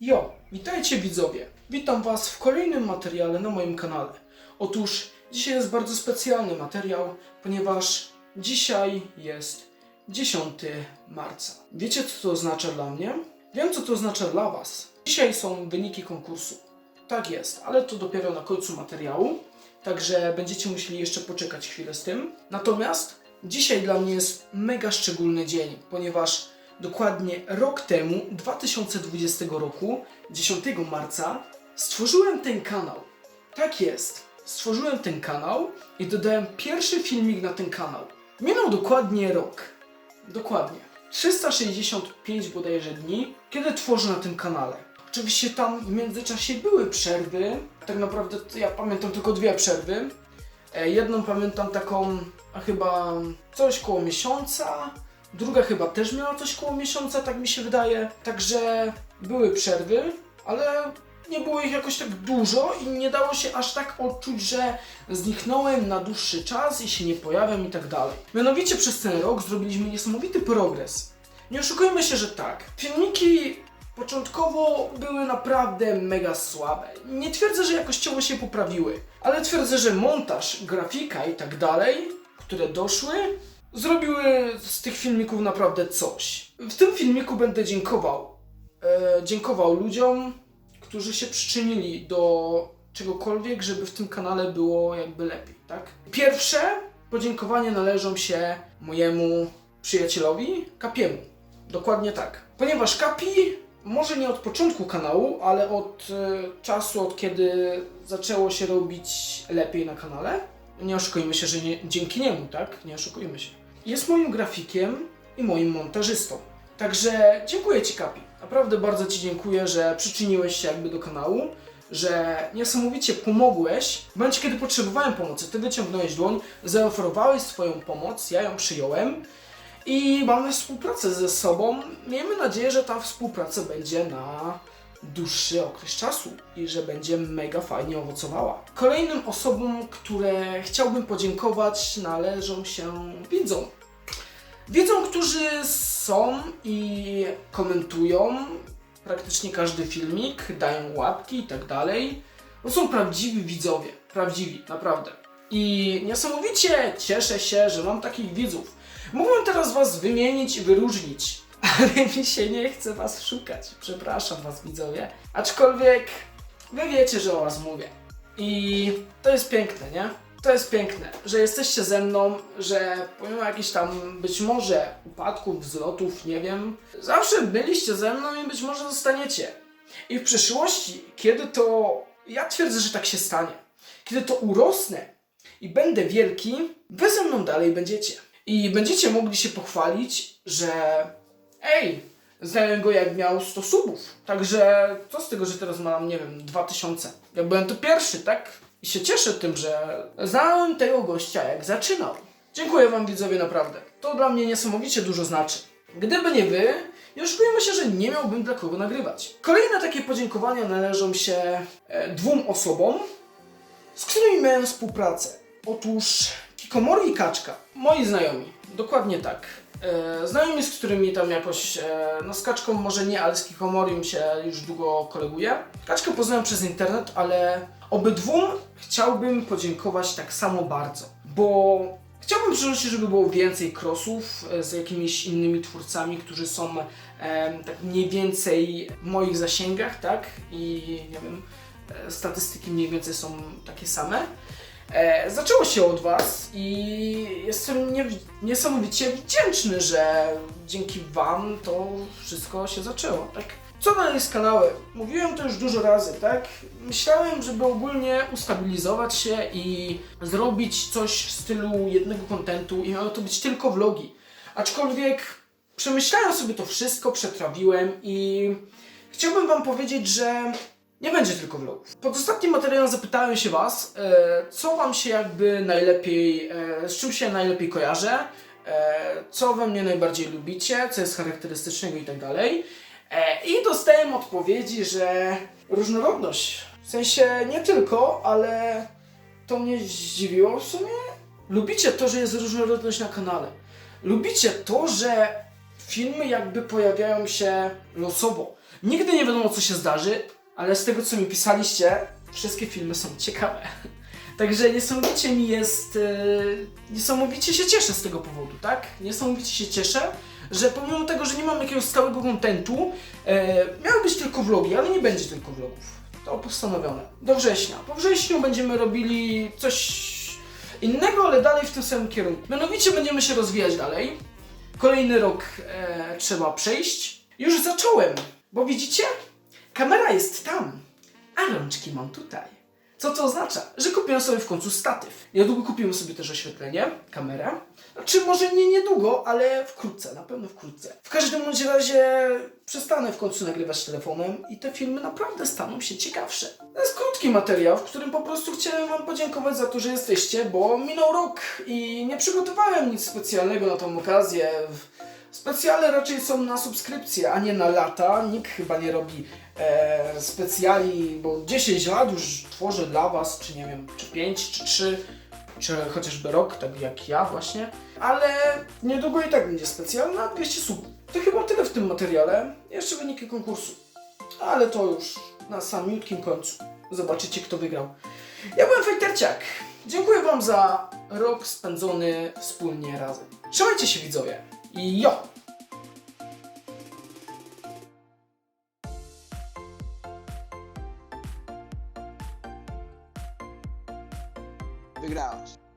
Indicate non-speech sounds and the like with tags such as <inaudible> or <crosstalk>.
Jo, witajcie widzowie. Witam Was w kolejnym materiale na moim kanale. Otóż dzisiaj jest bardzo specjalny materiał, ponieważ dzisiaj jest 10 marca. Wiecie co to oznacza dla mnie? Wiem co to oznacza dla Was. Dzisiaj są wyniki konkursu. Tak jest, ale to dopiero na końcu materiału, także będziecie musieli jeszcze poczekać chwilę z tym. Natomiast dzisiaj dla mnie jest mega szczególny dzień, ponieważ dokładnie rok temu, 2020 roku, 10 marca, stworzyłem ten kanał. Tak jest, stworzyłem ten kanał i dodałem pierwszy filmik na ten kanał. Minął dokładnie rok. Dokładnie. 365 bodajże dni, kiedy tworzę na tym kanale. Oczywiście tam w międzyczasie były przerwy. Tak naprawdę ja pamiętam tylko dwie przerwy. E, Jedną pamiętam taką, a chyba coś koło miesiąca. Druga chyba też miała coś koło miesiąca, tak mi się wydaje. Także były przerwy, ale nie było ich jakoś tak dużo i nie dało się aż tak odczuć, że zniknąłem na dłuższy czas i się nie pojawiam i tak dalej. Mianowicie przez ten rok zrobiliśmy niesamowity progres. Nie oszukujmy się, że tak. Filmiki początkowo były naprawdę mega słabe. Nie twierdzę, że jakościowo się poprawiły, ale twierdzę, że montaż, grafika i tak dalej, które doszły, zrobiły z tych filmików naprawdę coś. W tym filmiku będę dziękował. E, dziękował ludziom, którzy się przyczynili do czegokolwiek, żeby w tym kanale było jakby lepiej, tak? Pierwsze podziękowanie należą się mojemu przyjacielowi Kapiemu. Dokładnie tak. Ponieważ Kapi może nie od początku kanału, ale od e, czasu, od kiedy zaczęło się robić lepiej na kanale. Nie oszukujmy się, że nie, dzięki niemu, tak? Nie oszukujmy się. Jest moim grafikiem i moim montażystą. Także dziękuję Ci, Kapi. Naprawdę bardzo Ci dziękuję, że przyczyniłeś się jakby do kanału, że niesamowicie pomogłeś. W momencie, kiedy potrzebowałem pomocy, Ty wyciągnąłeś dłoń, zaoferowałeś swoją pomoc, ja ją przyjąłem i mamy współpracę ze sobą. Miejmy nadzieję, że ta współpraca będzie na dłuższy okres czasu i że będzie mega fajnie owocowała. Kolejnym osobom, które chciałbym podziękować, należą się widzom. Widzom, którzy są i komentują praktycznie każdy filmik, dają łapki i tak dalej. To są prawdziwi widzowie, prawdziwi, naprawdę. I niesamowicie cieszę się, że mam takich widzów. Mógłbym teraz was wymienić i wyróżnić, <laughs> ale mi się nie chce was szukać. Przepraszam was widzowie. Aczkolwiek wy wiecie, że o was mówię. I to jest piękne, nie? To jest piękne, że jesteście ze mną, że pomimo jakichś tam być może upadków, wzlotów, nie wiem, zawsze byliście ze mną i być może zostaniecie. I w przyszłości, kiedy to, ja twierdzę, że tak się stanie, kiedy to urosnę i będę wielki, wy ze mną dalej będziecie. I będziecie mogli się pochwalić, że ej, znałem go jak miał 100 subów. Także co z tego, że teraz mam, nie wiem, 2000. Ja byłem to pierwszy, tak? I się cieszę tym, że znałem tego gościa jak zaczynał. Dziękuję wam widzowie naprawdę. To dla mnie niesamowicie dużo znaczy. Gdyby nie wy, nie oszukujmy się, że nie miałbym dla kogo nagrywać. Kolejne takie podziękowania należą się e, dwóm osobom, z którymi miałem współpracę. Otóż Kikomori i Kaczka, moi znajomi, dokładnie tak. E, znajomi, z którymi tam jakoś, e, no z Kaczką może nie, ale z Kikomorim się już długo koleguję. Kaczkę poznałem przez internet, ale obydwóm chciałbym podziękować tak samo bardzo, bo chciałbym przynosić, żeby było więcej crossów e, z jakimiś innymi twórcami, którzy są tak mniej więcej w moich zasięgach, tak? I nie wiem, statystyki mniej więcej są takie same. E, zaczęło się od Was i jestem nie, niesamowicie wdzięczny, że dzięki Wam to wszystko się zaczęło, tak? Co dalej z kanałem? Mówiłem to już dużo razy, tak? Myślałem, żeby ogólnie ustabilizować się i zrobić coś w stylu jednego kontentu i miało to być tylko vlogi. Aczkolwiek przemyślałem sobie to wszystko, przetrawiłem i chciałbym Wam powiedzieć, że nie będzie tylko vlogów. Pod ostatnim materiałem zapytałem się Was, e, co Wam się jakby najlepiej, e, z czym się najlepiej kojarzę, e, co we mnie najbardziej lubicie, co jest charakterystycznego i tak dalej. I dostałem odpowiedzi, że różnorodność. W sensie nie tylko, ale to mnie zdziwiło w sumie. Lubicie to, że jest różnorodność na kanale. Lubicie to, że filmy jakby pojawiają się losowo. Nigdy nie wiadomo, co się zdarzy, ale z tego, co mi pisaliście, wszystkie filmy są ciekawe. <laughs> Także niesamowicie mi jest. E, niesamowicie się cieszę z tego powodu, tak? Niesamowicie się cieszę, że pomimo tego, że nie mam jakiegoś stałego kontentu, e, miały być tylko vlogi, ale nie będzie tylko vlogów. To postanowione. Do września. Po wrześniu będziemy robili coś innego, ale dalej w tym samym kierunku. Mianowicie będziemy się rozwijać dalej. Kolejny rok e, trzeba przejść. Już zacząłem, bo widzicie? Kamera jest tam, a rączki mam tutaj. Co to oznacza? Że kupiłem sobie w końcu statyw. Niedługo kupimy sobie też oświetlenie, kamerę. Znaczy może nie niedługo, ale wkrótce, na pewno wkrótce. W każdym razie przestanę w końcu nagrywać telefonem i te filmy naprawdę staną się ciekawsze. To jest krótki materiał, w którym po prostu chciałem wam podziękować za to, że jesteście, bo minął rok i nie przygotowałem nic specjalnego na tą okazję. Specjale raczej są na subskrypcję, a nie na lata. Nikt chyba nie robi e, specjali, bo 10 lat już tworzę dla Was, czy nie wiem, czy 5, czy 3, czy chociażby rok, tak jak ja właśnie. Ale niedługo i tak będzie specjal na 200 sub. To chyba tyle w tym materiale. Jeszcze wyniki konkursu. Ale to już na samiutkim końcu. Zobaczycie, kto wygrał. Ja byłem Fejterciak. Dziękuję Wam za rok spędzony wspólnie razem. Trzymajcie się widzowie. I jo! Wygrałaś.